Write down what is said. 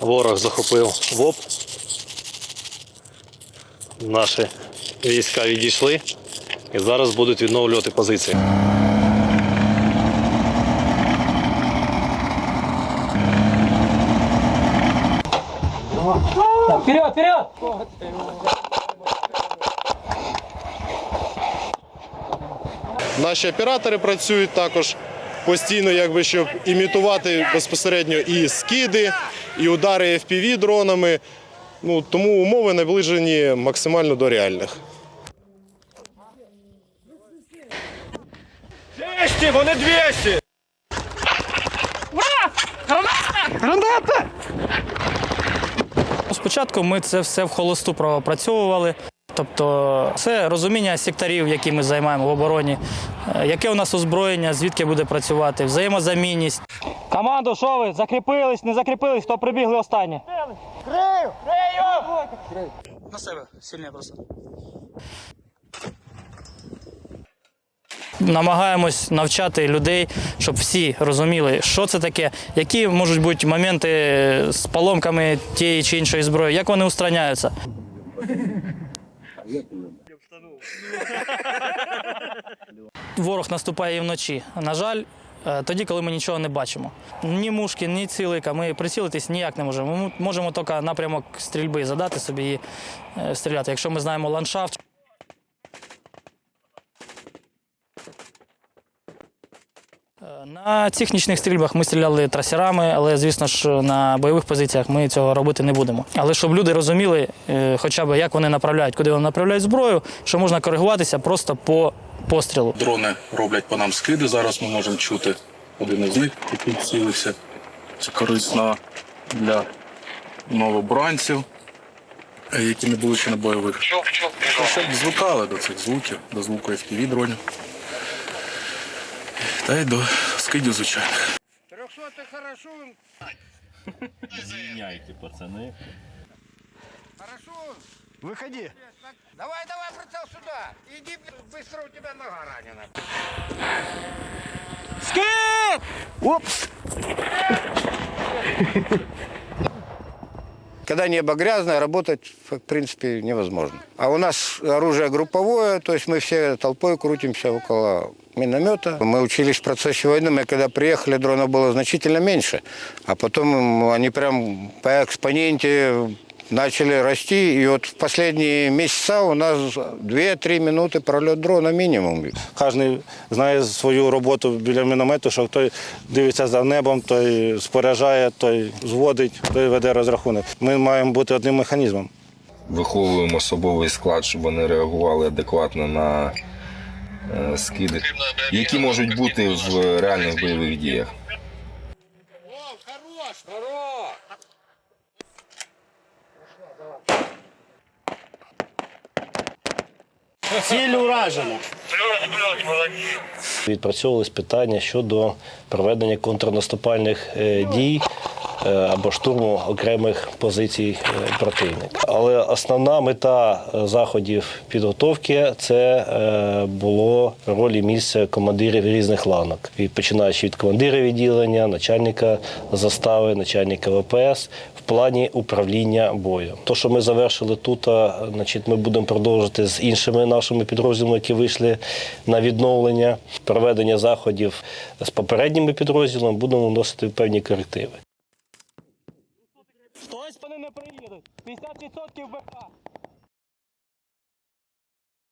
Ворог захопив ВОП. Наші війська відійшли і зараз будуть відновлювати позиції. Вперед, вперед! Наші оператори працюють також постійно, якби щоб імітувати безпосередньо і скиди, і удари FPV дронами. Ну, тому умови наближені максимально до реальних. 200, вони 200! Спочатку ми це все в холосту пропрацьовували. Тобто це розуміння секторів, які ми займаємо в обороні, е, яке у нас озброєння, звідки буде працювати, взаємозамінність. Команду, що ви? Закріпились, не закріпились, хто прибігли останні? Крию! Крию! На себе, сильніше просто. Намагаємось навчати людей, щоб всі розуміли, що це таке, які можуть бути моменти з поломками тієї чи іншої зброї, як вони устраняються. Ворог наступає і вночі. На жаль, е, тоді, коли ми нічого не бачимо. Ні мушки, ні цілика. Ми прицілитись ніяк не можемо. Ми можемо тільки напрямок стрільби задати собі і е, стріляти. Якщо ми знаємо ландшафт. На цих нічних стрільбах ми стріляли трасерами, але звісно ж на бойових позиціях ми цього робити не будемо. Але щоб люди розуміли, е, хоча б як вони направляють, куди вони направляють зброю, що можна коригуватися просто по пострілу. Дрони роблять по нам скиди. Зараз ми можемо чути один із них, який цілився. Це корисно для новобранців, які не були ще на бойових. Щоб звикали до цих звуків, до звуку FPV дронів. Та й до скидів звичайних. Трехсотый хорошо. Звільняйте, пацани. Хорошо. Выходи. Давай, давай, прицел сюда. Иди, быстро у тебя нога ранена. Когда небо грязное, работать, в принципе, невозможно. А у нас оружие групповое, то есть мы все толпой крутимся около миномета. Мы учились в процессе войны, мы когда приехали, дронов было значительно меньше. А потом м, они прям по экспоненте начали расти. И вот в последние месяца у нас 2-3 минуты пролет дрона минимум. Кожен знає свою роботу біля міномету, що той дивиться за небом, той споряджає, той зводить, той веде розрахунок. Ми маємо бути одним механізмом. виховуємо особовий склад, щоб вони реагували адекватно на е, скиди, які можуть бути в реальних бойових діях. Відпрацьовувались питання щодо проведення контрнаступальних е, дій е, або штурму окремих позицій е, противника. Але основна мета заходів підготовки це було ролі місця командирів різних ланок, від починаючи від командира відділення, начальника застави, начальника ВПС плані управління бою. То, що ми завершили тут, значить, ми будемо продовжити з іншими нашими підрозділами, які вийшли на відновлення, проведення заходів з попередніми підрозділами, будемо вносити певні корективи. Хтось вони не приїдуть. 50% БК.